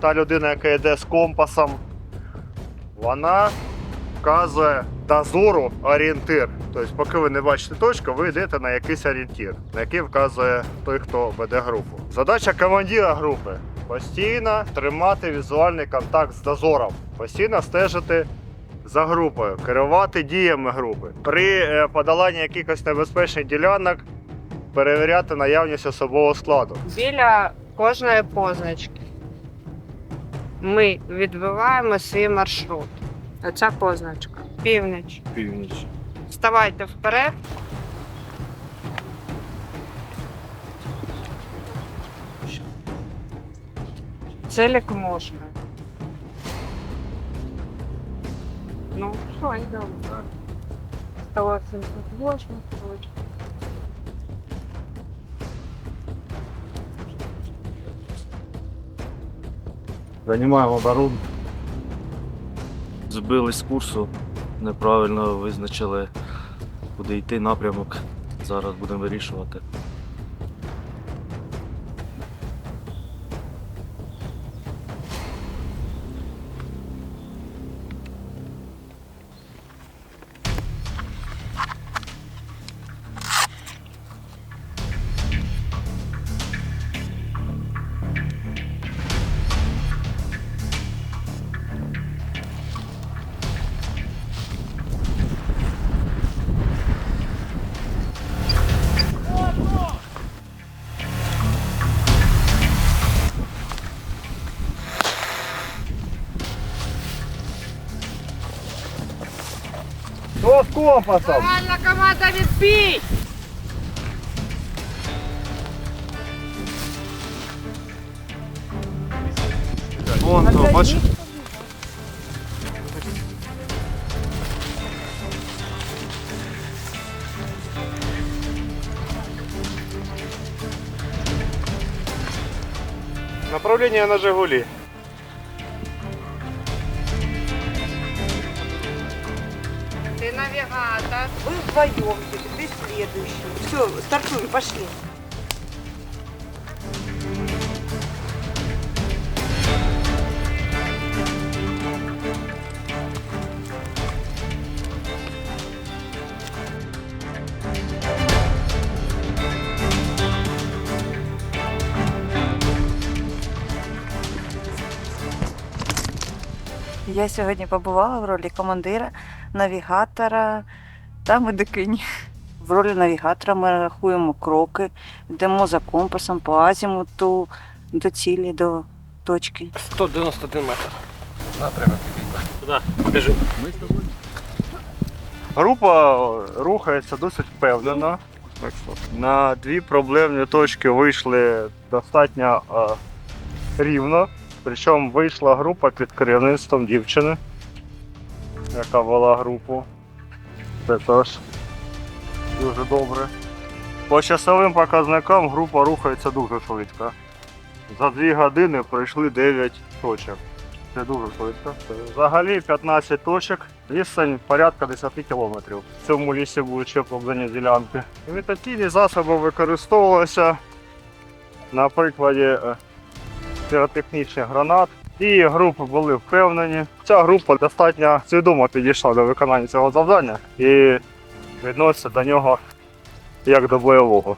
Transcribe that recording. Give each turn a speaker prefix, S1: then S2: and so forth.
S1: Та людина, яка йде з компасом, вона вказує дозору орієнтир. Тобто, поки ви не бачите точку, ви йдете на якийсь орієнтир, на який вказує той, хто веде групу. Задача командира групи постійно тримати візуальний контакт з дозором, постійно стежити за групою, керувати діями групи. При е, подоланні якихось небезпечних ділянок перевіряти наявність особового складу.
S2: Біля кожної позначки ми відбиваємо свій маршрут. Оця позначка. Північ.
S1: Північ.
S2: Вставайте вперед. Целик можна. Ну, що, йдемо. 188 точка.
S1: Займаємо оборону.
S3: Збились з курсу, неправильно визначили, куди йти напрямок. Зараз будемо вирішувати.
S1: Хто з компасом?
S2: Правильна команда відбій!
S3: Вон то, бачиш?
S1: Направление на Жигули.
S2: Ти навігатор.
S4: Вы вдвоем, ты следующий. Все, стартуем, пошли. Я сьогодні побувала в ролі командира, навігатора та медикині. В ролі навігатора ми рахуємо кроки, йдемо за компасом по азімуту до цілі, до точки.
S5: 191 метр.
S1: Група рухається досить впевнено. На дві проблемні точки вийшли достатньо е, рівно. Причому вийшла група під керівництвом дівчини, яка вела групу. Це теж дуже добре. По часовим показникам група рухається дуже швидко. За 2 години пройшли 9 точок. Це дуже швидко. Взагалі 15 точок, відстань порядка 10 кілометрів. В цьому лісі будуть ще проблемні ділянки. Імітаційні засоби використовувалися на прикладі е, піротехнічних гранат. І групи були впевнені. Ця група достатньо свідомо підійшла до виконання цього завдання і відноситься до нього як до бойового.